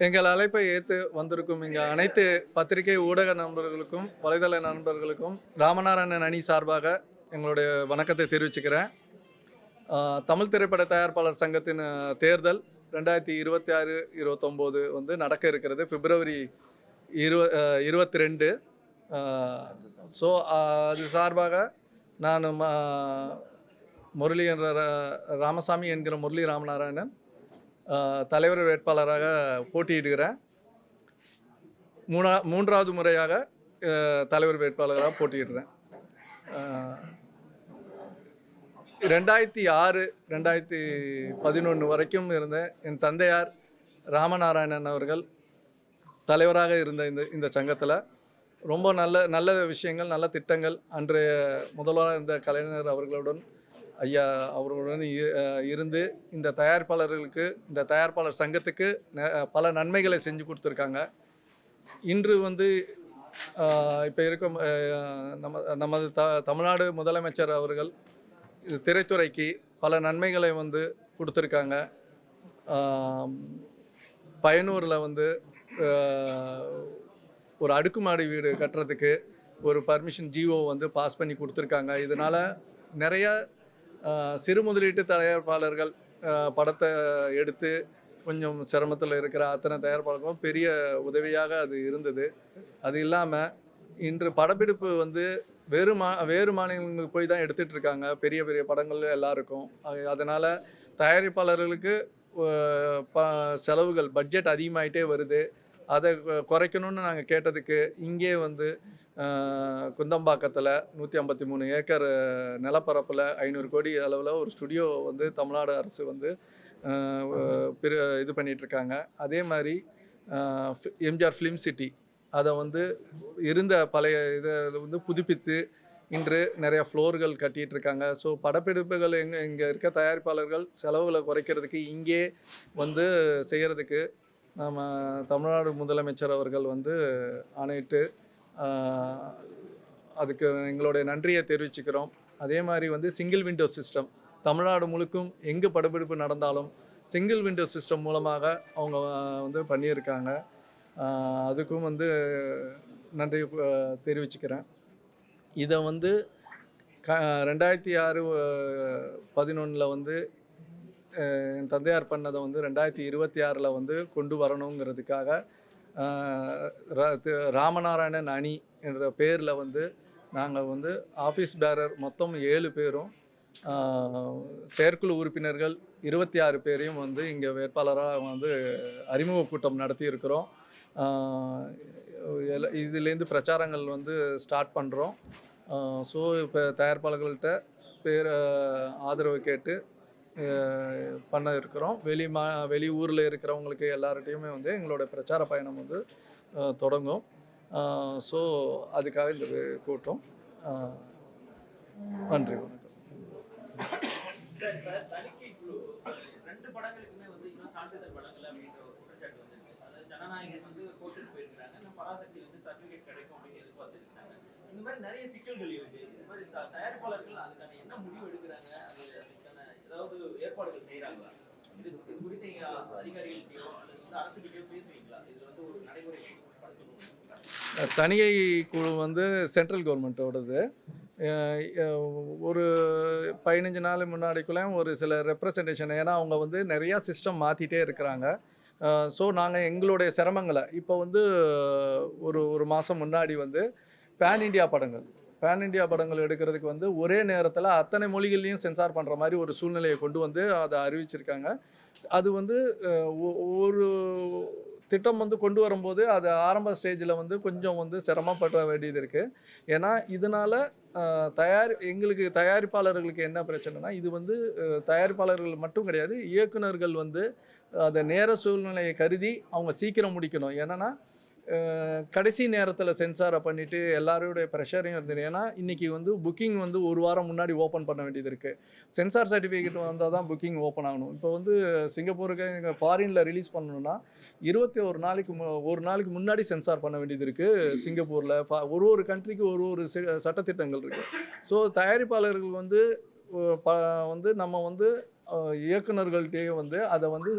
எங்கள் அழைப்பை ஏற்று வந்திருக்கும் இங்கே அனைத்து பத்திரிகை ஊடக நண்பர்களுக்கும் வலைதள நண்பர்களுக்கும் ராமநாராயணன் அணி சார்பாக எங்களுடைய வணக்கத்தை தெரிவிச்சுக்கிறேன். தமிழ் திரைப்பட தயாரிப்பாளர் சங்கத்தின் தேர்தல் ரெண்டாயிரத்தி இருபத்தி ஆறு இருபத்தொம்போது வந்து நடக்க இருக்கிறது. பிப்ரவரி இருவ இருபத்தி ரெண்டு ஸோ அது சார்பாக நான் ம- முரளி என்ற ரா- ராமசாமி என்கிற முரளி ராமநாராயணன் தலைவர் வேட்பாளராக போட்டியிடுகிறேன் மூணா மூன்றாவது முறையாக தலைவர் வேட்பாளராக போட்டியிடுறேன். ரெண்டாயிரத்தி ஆறு ரெண்டாயிரத்தி பதினொன்று வரைக்கும் இருந்த என் தந்தையார் ராமநாராயணன் அவர்கள் தலைவராக இருந்த இந்த இந்த சங்கத்தில் ரொம்ப நல்ல நல்ல விஷயங்கள் நல்ல திட்டங்கள் அன்றைய முதல்வராக இருந்த கலைஞர் அவர்களுடன் ஐயா அவர்களுடன் இருந்து இந்த தயாரிப்பாளர்களுக்கு இந்த தயாரிப்பாளர் சங்கத்துக்கு பல நன்மைகளை செஞ்சு கொடுத்துருக்காங்க. இன்று வந்து இப்போ இருக்கும் நம்ம நமது த தமிழ்நாடு முதலமைச்சர் அவர்கள் இது திரைத்துறைக்கு பல நன்மைகளை வந்து கொடுத்துருக்காங்க. பயனூரில் வந்து ஒரு அடுக்குமாடி வீடு கட்டுறதுக்கு ஒரு பர்மிஷன் ஜிஓ வந்து பாஸ் பண்ணி கொடுத்துருக்காங்க. இதனால் நிறைய சிறு முதலீட்டு தயாரிப்பாளர்கள் படத்தை எடுத்து கொஞ்சம் சிரமத்தில் இருக்கிற அத்தனை தயாரிப்பாளர்களும் பெரிய உதவியாக அது இருந்தது. அது இல்லாமல் இன்று படப்பிடிப்பு வந்து வேறு மா வேறு மாநிலங்களுக்கு போய் தான் எடுத்துகிட்டு இருக்காங்க. பெரிய பெரிய படங்கள் எல்லாருக்கும். அது- தயாரிப்பாளர்களுக்கு ப செலவுகள் பட்ஜெட் அதிகமாயிட்டே வருது. அதை குறைக்கணும்னு நாங்கள் கேட்டதுக்கு இங்கே வந்து குந்தம்பாக்கத்தில் நூற்றி ஐம்பத்தி மூணு ஏக்கர் நிலப்பரப்பில் ஐநூறு கோடி அளவில் ஒரு ஸ்டுடியோ வந்து தமிழ்நாடு அரசு வந்து அஹ், இது பண்ணிகிட்ருக்காங்க இருக்காங்க அதே மாதிரி எம்ஜிஆர் ஃபிலிம் சிட்டி அதை வந்து இருந்த பழைய இதை வந்து புதுப்பித்து இன்று நிறைய ஃப்ளோர்கள் கட்டிகிட்டு இருக்காங்க ஸோ படப்பிடிப்புகள் எங்கே இங்கே இருக்க தயாரிப்பாளர்கள் செலவுகளை குறைக்கிறதுக்கு இங்கே வந்து செய்கிறதுக்கு நம்ம தமிழ்நாடு முதலமைச்சர் அவர்கள் வந்து ஆணையிட்டு அதுக்கு எங்களுடைய நன்றியை தெரிவிச்சுக்கிறோம். அதே மாதிரி வந்து சிங்கிள் விண்டோ சிஸ்டம் தமிழ்நாடு முழுக்கும் எங்கே படப்பிடிப்பு நடந்தாலும் சிங்கிள் விண்டோ சிஸ்டம் மூலமாக அவங்க வந்து பண்ணியிருக்காங்க. அதுக்கும் வந்து நன்றி தெரிவிச்சுக்கிறேன். இதை வந்து க ரெண்டாயிரத்தி ஆறு பதினொன்றில் வந்து என் தந்தையார் பண்ணதை வந்து ரெண்டாயிரத்தி இருபத்தி ஆறில் வந்து கொண்டு வரணுங்கிறதுக்காக ராமநாராயணன் அணி என்ற பேரில் வந்து நாங்கள் வந்து ஆஃபீஸ் பேரர் மொத்தம் ஏழு பேரும் செயற்குழு உறுப்பினர்கள் இருபத்தி ஆறு பேரையும் வந்து இங்கே வேட்பாளராக வந்து அறிமுக கூட்டம் நடத்தியிருக்கிறோம். இதுலேருந்து பிரச்சாரங்கள் வந்து ஸ்டார்ட் பண்ணுறோம் ஸோ இப்போ தயாரிப்பாளர்கள்ட்ட பேர் ஆதரவு கேட்டு பண்ண இருக்கிறோம். வெளி மா வெளி ஊரில் இருக்கிறவங்களுக்கு எல்லார்ட்டையுமே வந்து எங்களோட பிரச்சார பயணம் வந்து தொடங்கும். ஸோ அதுக்காக இந்த கூட்டம் நன்றி வணக்கம். இந்த மாதிரி நிறைய சிக்கல்கள் இருக்கு. இந்த மாதிரி தயாரிப்பாளர்கள் அதுக்கான என்ன முடிவு எடுக்கிறாங்க? ஏற்பாடுகள் செய்யறாங்களா இது இது குறித்து நீங்க அதிகாரிகள்கிட்டயோ அல்லது வந்து அரசுகிட்டயோ பேசுவீங்களா? இதுல வந்து ஒரு நடைமுறை தனியை குழு வந்து சென்ட்ரல் கவர்மெண்ட்டோடது ஒரு பதினஞ்சு நாள் முன்னாடிக்குள்ளே ஒரு சில ரெப்ரசன்டேஷன் ஏன்னா அவங்க வந்து நிறையா சிஸ்டம் மாற்றிட்டே இருக்கிறாங்க. ஸோ நாங்கள் எங்களுடைய சிரமங்களை இப்போ வந்து ஒரு ஒரு மாதம் முன்னாடி வந்து பேன் இண்டியா படங்கள் பேன் இண்டியா படங்கள் எடுக்கிறதுக்கு வந்து ஒரே நேரத்தில் அத்தனை மொழிகள்லையும் சென்சார் பண்ணுற மாதிரி ஒரு சூழ்நிலையை கொண்டு வந்து அதை அறிவிச்சிருக்காங்க. அது வந்து ஒ- ஒரு திட்டம் வந்து கொண்டு வரும்போது அது ஆரம்ப ஸ்டேஜில் வந்து கொஞ்சம் வந்து சிரமப்பட வேண்டியது இருக்குது ஏன்னா இதனால் தயார் எங்களுக்கு தயாரிப்பாளர்களுக்கு என்ன பிரச்சனைனா இது வந்து தயாரிப்பாளர்கள் மட்டும் கிடையாது இயக்குனர்கள் வந்து அதை நேர சூழ்நிலையை கருதி அவங்க சீக்கிரம் முடிக்கணும். என்னென்னா கடைசி நேரத்தில் சென்சாரை பண்ணிவிட்டு எல்லாருடைய ப்ரெஷரையும் இருந்தது. ஏன்னா இன்றைக்கி வந்து புக்கிங் வந்து ஒரு வாரம் முன்னாடி ஓப்பன் பண்ண வேண்டியது இருக்குது சென்சார் சர்டிஃபிகேட் வந்தால் தான் புக்கிங் ஓப்பன் ஆகணும். இப்போ வந்து சிங்கப்பூருக்கு இங்கே ஃபாரினில் ரிலீஸ் பண்ணணும்னா இருபத்தி ஒரு நாளைக்கு மு- ஒரு நாளைக்கு முன்னாடி சென்சார் பண்ண வேண்டியது இருக்குது சிங்கப்பூரில். ஒரு ஒரு கண்ட்ரிக்கு ஒரு ஒரு சட்டத்திட்டங்கள் இருக்குது ஸோ தயாரிப்பாளர்கள் வந்து ப வந்து நம்ம வந்து அஹ், வந்து அதை வந்து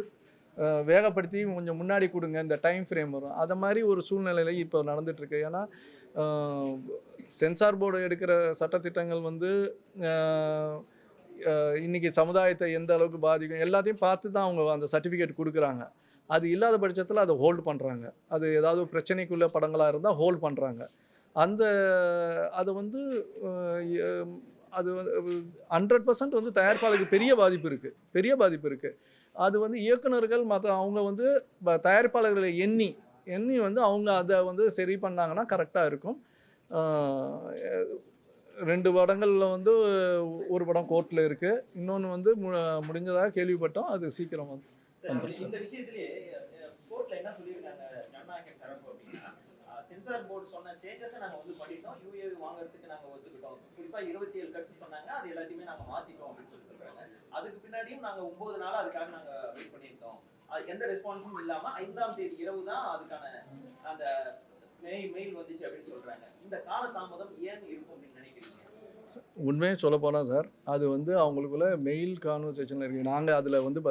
வேகப்படுத்தி கொஞ்சம் முன்னாடி கொடுங்க இந்த டைம் ஃப்ரேம் வரும். அதை மாதிரி ஒரு சூழ்நிலையில இப்போ நடந்துட்டுருக்கு. ஏன்னா சென்சார் போர்டு எடுக்கிற சட்டத்திட்டங்கள் வந்து இன்றைக்கி இன்னைக்கு சமுதாயத்தை எந்த அளவுக்கு பாதிக்கும் எல்லாத்தையும் பார்த்து தான் அவங்க அந்த சர்டிஃபிகேட் கொடுக்குறாங்க. அது இல்லாத பட்சத்தில் அதை ஹோல்டு பண்ணுறாங்க அது ஏதாவது பிரச்சனைக்குள்ள படங்களாக இருந்தால் ஹோல்ட் பண்ணுறாங்க அந்த அதை வந்து அது வந்து ஹண்ட்ரட் பர்சன்ட் வந்து தயாரிப்பாளருக்கு பெரிய பாதிப்பு இருக்குது பெரிய பாதிப்பு இருக்குது அது வந்து இயக்குனர்கள் மற்ற அவங்க வந்து தயாரிப்பாளர்களை எண்ணி எண்ணி வந்து அவங்க அதை வந்து சரி பண்ணாங்கன்னா கரெக்டாக இருக்கும். ரெண்டு படங்களில் வந்து ஒரு படம் கோர்ட்டில் இருக்குது இன்னொன்று வந்து மு முடிஞ்சதாக கேள்விப்பட்டோம். அது சீக்கிரம் வந்து சென்சார் போர்டு சொன்ன சேஞ்சஸை நாங்க வந்து பண்ணிட்டோம். யூஏ வாங்குறதுக்கு நாங்க ஒத்துக்கிட்டோம். குறிப்பா இருபத்தி ஏழு கட்சி சொன்னாங்க. அது எல்லாத்தையுமே நாங்க மாத்திட்டோம் அப்படின்னு சொல்லி சொல்றாங்க அதுக்கு பின்னாடியும் நாங்க ஒன்பது நாளா அதுக்காக நாங்க வெயிட் பண்ணியிருந்தோம். அது எந்த ரெஸ்பான்ஸும் இல்லாம ஐந்தாம் தேதி இரவு தான் அதுக்கான அந்த மெயில் மெயில் வந்துச்சு அப்படின்னு சொல்றாங்க. இந்த கால தாமதம் ஏன் இருக்கும் அப்படின்னு நினைக்கிறீங்க? உண்மையை சொல்ல போனால் சார் அது வந்து அவங்களுக்குள்ள மெயில் கான்வர்சேஷனில் இருக்குது நாங்கள் அதில் வந்து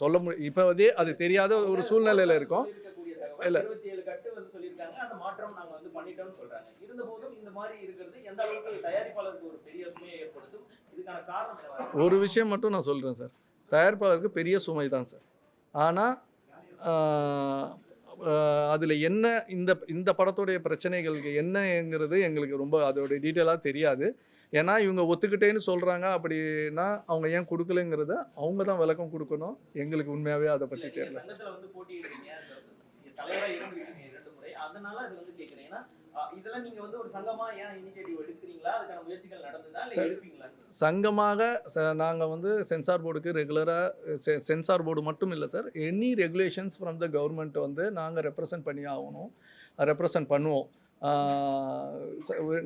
சொல்ல மு இப்போ வந்து அது தெரியாத ஒரு சூழ்நிலையில் இருக்கோம். இல்ல. இருபத்தி ஏழு கட்டு வந்து சொல்லியிருக்காங்க. அந்த மாற்றம் நாங்க வந்து பண்ணிட்டோம்னு சொல்றாங்க. இருந்த போதும் இந்த மாதிரி இருக்கிறது எந்த அளவுக்கு தயாரிப்பாளருக்கு ஒரு பெரிய சுமையை ஏற்படுத்தும்? இதுக்கான காரணம்? ஒரு விஷயம் மட்டும் நான் சொல்கிறேன் சார். தயாரிப்பாளருக்கு பெரிய சுமை தான் சார். ஆனால் அதில் என்ன இந்த இந்த படத்துடைய பிரச்சனைகளுக்கு என்னங்கிறது எங்களுக்கு ரொம்ப அதோடைய டீட்டெயிலாக தெரியாது. ஏன்னா இவங்க ஒத்துக்கிட்டேன்னு சொல்கிறாங்க அப்படின்னா அவங்க ஏன் கொடுக்கலங்கிறத அவங்க தான் விளக்கம் கொடுக்கணும். எங்களுக்கு உண்மையாகவே அதை பற்றி தெரியல நீங்க சார் சங்கத்துல வந்து போட்டியிடுறீங்க அந்த தலைவரா இருந்துருக்கீங்க இரண்டு முறை. அதனால அது வந்து கேக்குறேன். ஏன்னா இதெல்லாம் நீங்க வந்து ஒரு சங்கமா ஏன் இனிஷியேட்டிவ் எடுக்கிறீங்களா? அதுக்கான முயற்சிகள் நடந்ததா? இல்ல எடுப்பீங்களா? சங்கமாக நாங்கள் வந்து சென்சார் போர்டுக்கு ரெகுலராக சென்சார் போர்டு மட்டும் இல்லை sir any regulations from the government வந்து நாங்கள் ரெப்ரசன்ட் பண்ணி ஆகணும். ரெப்ரசன்ட் பண்ணுவோம்.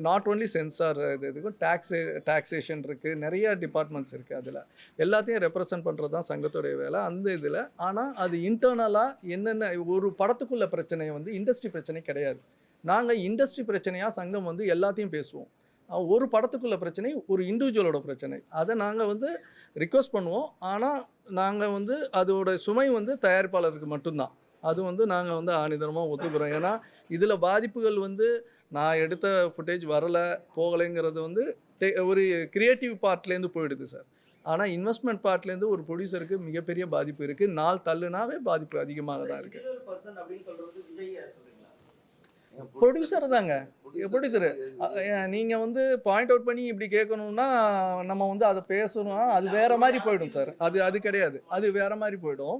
நாட் ஓன்லி சென்சார் இது இதுக்கும் டேக்ஸே டேக்ஸேஷன் இருக்குது நிறைய டிபார்ட்மெண்ட்ஸ் இருக்குது அதில். எல்லாத்தையும் ரெப்ரசன்ட் பண்ணுறது தான் சங்கத்துடைய வேலை அந்த இதில். ஆனால் அது இன்டர்னலாக என்னென்ன ஒரு படத்துக்குள்ள பிரச்சனை வந்து இண்டஸ்ட்ரி பிரச்சனை கிடையாது. நாங்கள் இண்டஸ்ட்ரி பிரச்சனையாக சங்கம் வந்து எல்லாத்தையும் பேசுவோம். ஒரு படத்துக்குள்ள பிரச்சனை ஒரு இண்டிவிஜுவலோட பிரச்சனை. அதை நாங்கள் வந்து ரிக்வஸ்ட் பண்ணுவோம். ஆனால் நாங்கள் வந்து அதோட சுமை வந்து தயாரிப்பாளருக்கு மட்டும்தான். அது வந்து நாங்கள் வந்து ஆணிதரமாக ஒத்துக்கிறோம். ஏன்னா இதில் பாதிப்புகள் வந்து நான் எடுத்த ஃபுட்டேஜ் வரலை போகலைங்கிறது வந்து டே- ஒரு கிரியேட்டிவ் பார்ட்லேருந்து போயிடுது சார். ஆனால் இன்வெஸ்ட்மெண்ட் பார்ட்லேருந்து ஒரு ப்ரொடியூசருக்கு மிகப்பெரிய பாதிப்பு இருக்குது நாள் தள்ளுனாவே பாதிப்பு அதிகமாக தான் இருக்குது ப்ரொடியூசர் தாங்க. ப்ரொடியூசர் நீங்கள் வந்து பாயிண்ட் அவுட் பண்ணி இப்படி கேட்கணும்னா நம்ம வந்து அதை பேசணும். அது வேற மாதிரி போயிடும் சார். அது அது கிடையாது. அது வேற மாதிரி போயிடும்.